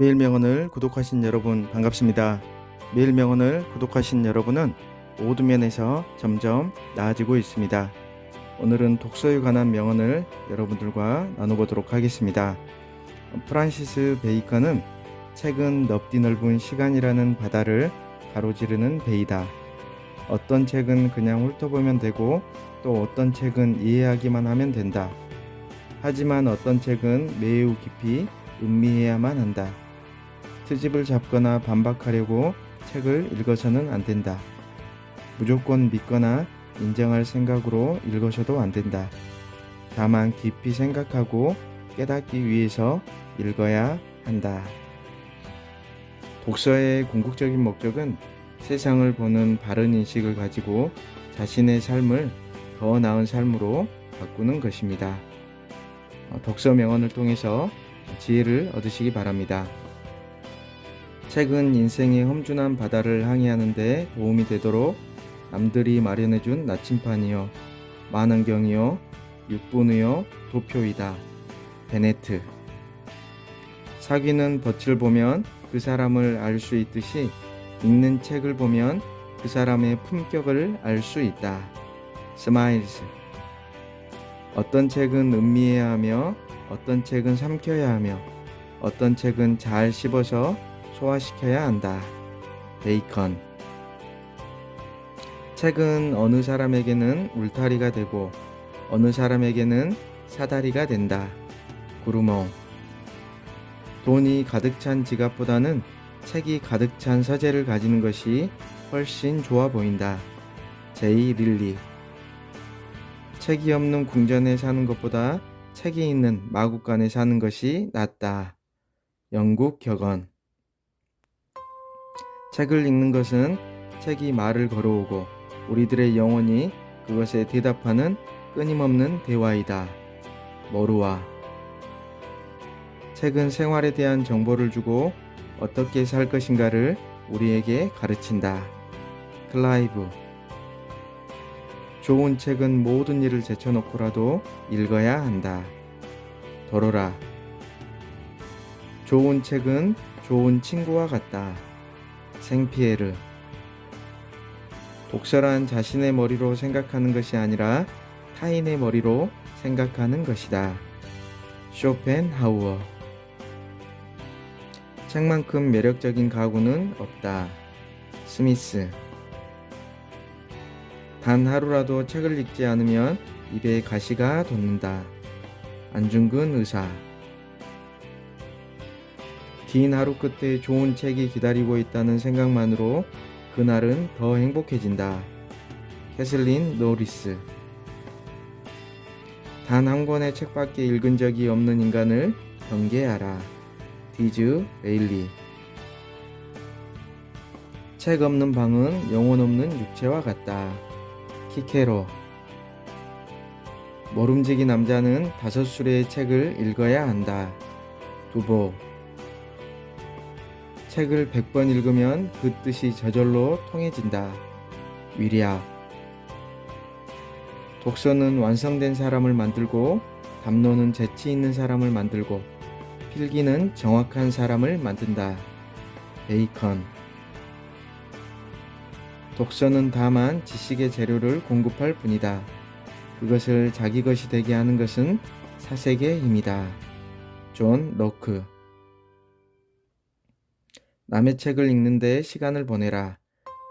매일 명언을 구독하신 여러분 반갑습니다. 매일 명언을 구독하신 여러분은 모든 면에서 점점 나아지고 있습니다. 오늘은 독서에 관한 명언을 여러분들과 나눠보도록 하겠습니다. 프란시스 베이컨은 책은 넓디 넓은 시간이라는 바다를 가로지르는 배이다. 어떤 책은 그냥 훑어보면 되고 또 어떤 책은 이해하기만 하면 된다. 하지만 어떤 책은 매우 깊이 음미해야만 한다. 트집을 잡거나 반박하려고 책을 읽어서는 안 된다. 무조건 믿거나 인정할 생각으로 읽어서도 안 된다. 다만 깊이 생각하고 깨닫기 위해서 읽어야 한다. 독서의 궁극적인 목적은 세상을 보는 바른 인식을 가지고 자신의 삶을 더 나은 삶으로 바꾸는 것입니다. 어, 독서 명언을 통해서 지혜를 얻으시기 바랍니다. 책은 인생의 험준한 바다를 항해하는 데 도움이 되도록 남들이 마련해준 나침판이요, 만원경이요, 육분이요, 도표이다. 베네트. 사귀는 덫을 보면 그 사람을 알 수 있듯이 읽는 책을 보면 그 사람의 품격을 알 수 있다. 스마일스. 어떤 책은 음미해야 하며 어떤 책은 삼켜야 하며 어떤 책은 잘 씹어서 소화시켜야 한다. 베이컨. 책은 어느 사람에게는 울타리가 되고 어느 사람에게는 사다리가 된다. 구루몽. 돈이 가득 찬 지갑보다는 책이 가득 찬 서재를 가지는 것이 훨씬 좋아 보인다. 제이 릴리. 책이 없는 궁전에 사는 것보다 책이 있는 마국간에 사는 것이 낫다. 영국 격언. 책을 읽는 것은 책이 말을 걸어오고 우리들의 영혼이 그것에 대답하는 끊임없는 대화이다. 모루와. 책은 생활에 대한 정보를 주고 어떻게 살 것인가를 우리에게 가르친다. 클라이브. 좋은 책은 모든 일을 제쳐놓고라도 읽어야 한다. 도로라. 좋은 책은 좋은 친구와 같다. 생피에르. 독서란 자신의 머리로 생각하는 것이 아니라 타인의 머리로 생각하는 것이다. 쇼펜하우어. 책만큼 매력적인 가구는 없다. 스미스. 단 하루라도 책을 읽지 않으면 입에 가시가 돋는다. 안중근 의사. 긴 하루 끝에 좋은 책이 기다리고 있다는 생각만으로 그날은 더 행복해진다. 캐슬린 노리스. 단 한 권의 책밖에 읽은 적이 없는 인간을 경계하라. 디즈 레일리. 책 없는 방은 영혼 없는 육체와 같다. 키케로. 모름지기 남자는 다섯 술의 책을 읽어야 한다. 두보. 책을 100번 읽으면 그 뜻이 저절로 통해진다. 위리아. 독서는 완성된 사람을 만들고 담론은 재치 있는 사람을 만들고 필기는 정확한 사람을 만든다. 베이컨. 독서는 다만 지식의 재료를 공급할 뿐이다. 그것을 자기 것이 되게 하는 것은 사색의 힘이다. 존 로크. 남의 책을 읽는 데 시간을 보내라.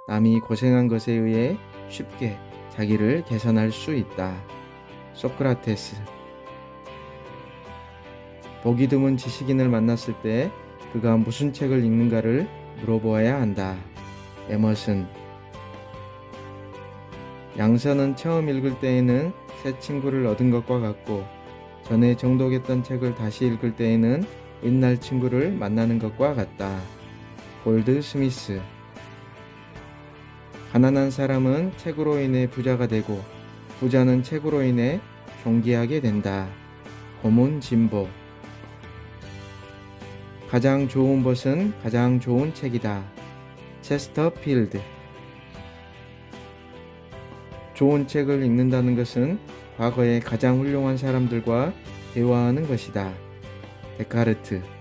남이 고생한 것에 의해 쉽게 자기를 개선할 수 있다. 소크라테스. 보기 드문 지식인을 만났을 때 그가 무슨 책을 읽는가를 물어보아야 한다. 에머슨. 양서는 처음 읽을 때에는 새 친구를 얻은 것과 같고 전에 정독했던 책을 다시 읽을 때에는 옛날 친구를 만나는 것과 같다. 골드 스미스. 가난한 사람은 책으로 인해 부자가 되고 부자는 책으로 인해 존귀하게 된다. 고문 진보. 가장 좋은 것은 가장 좋은 책이다. 체스터 필드. 좋은 책을 읽는다는 것은 과거의 가장 훌륭한 사람들과 대화하는 것이다. 데카르트.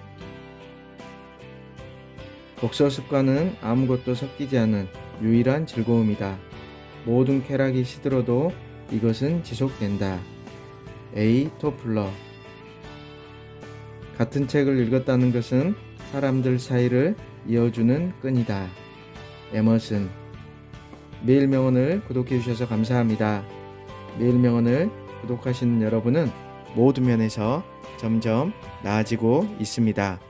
독서 습관은 아무것도 섞이지 않은 유일한 즐거움이다. 모든 쾌락이 시들어도 이것은 지속된다. A. 토플러 같은 책을 읽었다는 것은 사람들 사이를 이어주는 끈이다. 에머슨 매일 명언을 구독해 주셔서 감사합니다. 매일 명언을 구독하시는 여러분은 모든 면에서 점점 나아지고 있습니다.